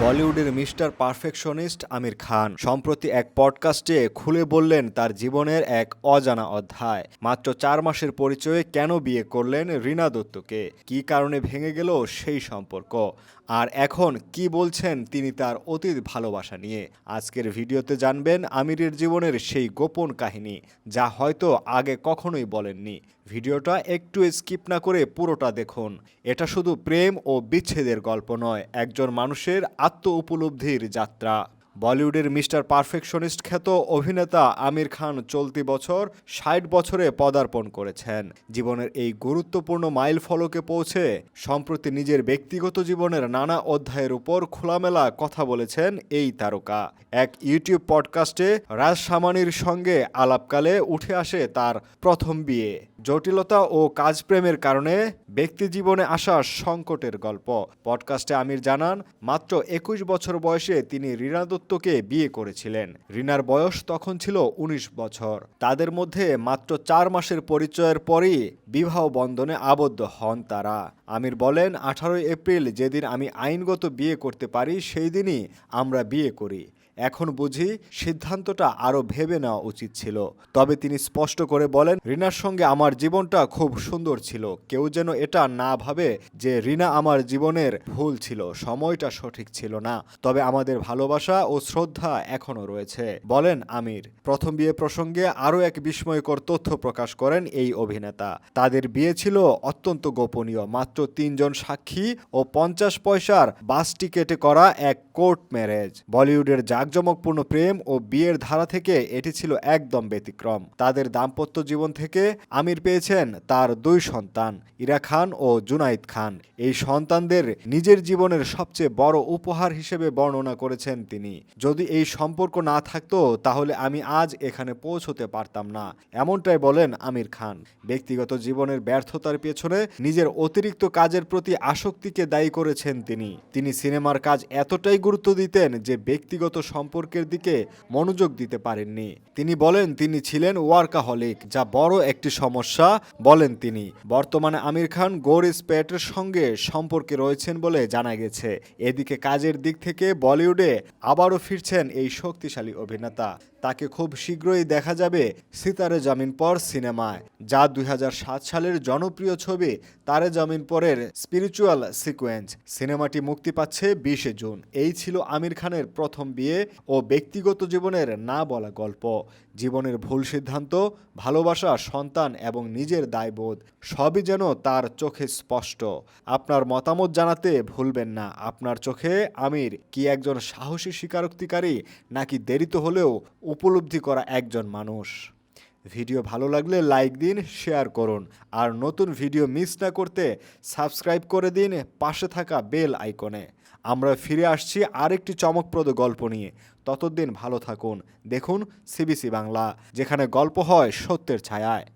বলিউডের mister perfectionist Aamir Khan. সম্প্রতি এক পডকাস্টে খুলে বললেন তার জীবনের এক অজানা অধ্যায়। মাত্র চার মাসের পরিচয়ে কেন বিয়ে করলেন রীনা দত্তকে? কী কারণে ভেঙে গেল সেই সম্পর্ক? আর এখন কি বলছেন তিনি তার অতীত ভালোবাসা নিয়ে? আজকের ভিডিওতে জানবেন আমিরের জীবনের সেই গোপন কাহিনী, যা হয়তো আগে কখনোই বলেননি। ভিডিওটা একটু স্কিপ না করে পুরোটা দেখুন। এটা শুধু প্রেম ও বিচ্ছেদের গল্প নয়, একজন মানুষের আত্ম উপলব্ধির যাত্রা। বলিউডের মিস্টার পারফেকশনিস্ট খ্যাত অভিনেতা আমির খান চলতি বছর ষাট বছরে পদার্পণ করেছেন। জীবনের এই গুরুত্বপূর্ণ মাইল ফলকে পৌঁছে সম্প্রতি নিজের ব্যক্তিগত জীবনের নানা অধ্যায়ের উপর খোলামেলা কথা বলেছেন এই তারকা। এক ইউটিউব পডকাস্টে রাজ সামানির সঙ্গে আলাপকালে উঠে আসে তার প্রথম বিয়ে। জটিলতা ও কাজপ্রেমের কারণে ব্যক্তি জীবনে আসা সংকটের গল্প। পডকাস্টে আমির জানান, মাত্র একুশ বছর বয়সে তিনি রীনা দত্তকে বিয়ে করেছিলেন। রিনার বয়স তখন ছিল ১৯ বছর। তাদের মধ্যে মাত্র চার মাসের পরিচয়ের পরই বিবাহ বন্ধনে আবদ্ধ হন তারা। আমির বলেন, আঠারোই এপ্রিল যেদিন আমি আইনগত বিয়ে করতে পারি সেই দিনই আমরা বিয়ে করি। এখন বুঝি সিদ্ধান্তটা আরও ভেবে নেওয়া উচিত ছিল। তবে তিনি স্পষ্ট করে বলেন, রিনার সঙ্গে আমার জীবনটা খুব সুন্দর ছিল। কেউ যেন এটা না ভাবে যে রিনা আমার জীবনের ভুল ছিল, সময়টা সঠিক ছিল না। তবে আমাদের ভালোবাসা ও শ্রদ্ধা এখনও রয়েছে। বলেন আমির। প্রথম বিয়ে প্রসঙ্গে আরও এক বিস্ময়কর তথ্য প্রকাশ করেন এই অভিনেতা। তাদের বিয়ে ছিল অত্যন্ত গোপনীয়। মাত্র তিনজন সাক্ষী ও পঞ্চাশ পয়সার বাস টিকেটে করা এক কোর্ট ম্যারেজ। বলিউডের জাঁকজমকপূর্ণ প্রেম ও বিয়ের ধারা থেকে এটি ছিল একদম ব্যতিক্রম। তাদের দাম্পত্য জীবন থেকে আমির পেয়েছেন তার দুই সন্তান, ইরা খান ও জুনাইদ খান। এই সন্তানদের নিজের জীবনের সবচেয়ে বড় উপহার হিসেবে বর্ণনা করেছেন তিনি। যদি এই সম্পর্ক না থাকতো, তাহলে আমি আজ এখানে পৌঁছতে পারতাম না, এমনটাই বলেন আমির খান। ব্যক্তিগত জীবনের ব্যর্থতার পেছনে নিজের অতিরিক্ত কাজের প্রতি আসক্তিকে দায়ী করেছেন তিনি। তিনি সিনেমার কাজ এতটাই গুরুত্ব দিতেন যে ব্যক্তিগত সম্পর্কের দিকে মনোযোগ দিতে পারেননি। তিনি বলেন, তিনি ছিলেন ওয়ার্কাহলিক, যা বড় একটি সমস্যা, বলেন তিনি। বর্তমানে আমির খান গোর স্পেটের সঙ্গে সম্পর্কে রয়েছেন বলে জানা গেছে। এদিকে কাজের দিক থেকে বলিউডে আবারও ফিরছেন এই শক্তিশালী অভিনেতা। তাকে খুব শীঘ্রই দেখা যাবে সিতারে জামিন পর সিনেমায়, যা দুই হাজার সাত সালের জনপ্রিয় ছবি তারে জামিন পরের স্পিরিচুয়াল সিকোয়েন্স। সিনেমাটি মুক্তি পাচ্ছে বিশে জুন। এই ছিল আমির খানের প্রথম বিয়ে। ও ব্যক্তিগত জীবনের না বলা গল্প। জীবনের ভুল সিদ্ধান্ত, ভালোবাসা, সন্তান এবং নিজের দায়বোধ, সবই যেন তার চোখে স্পষ্ট। আপনার মতামত জানাতে ভুলবেন না। আপনার চোখে আমির কি একজন সাহসী স্বীকারোক্তিকারী, নাকি দেরিতে হলেও উপলব্ধি করা একজন মানুষ? ভিডিও ভালো লাগলে লাইক দিন, শেয়ার করুন। আর নতুন ভিডিও মিস না করতে সাবস্ক্রাইব করে দিন পাশে থাকা বেল আইকনে। আমরা ফিরে আসছি আরেকটি চমকপ্রদ গল্প নিয়ে। ততদিন ভালো থাকুন। দেখুন সিবিসি বাংলা, যেখানে গল্প হয় সত্যের ছায়ায়।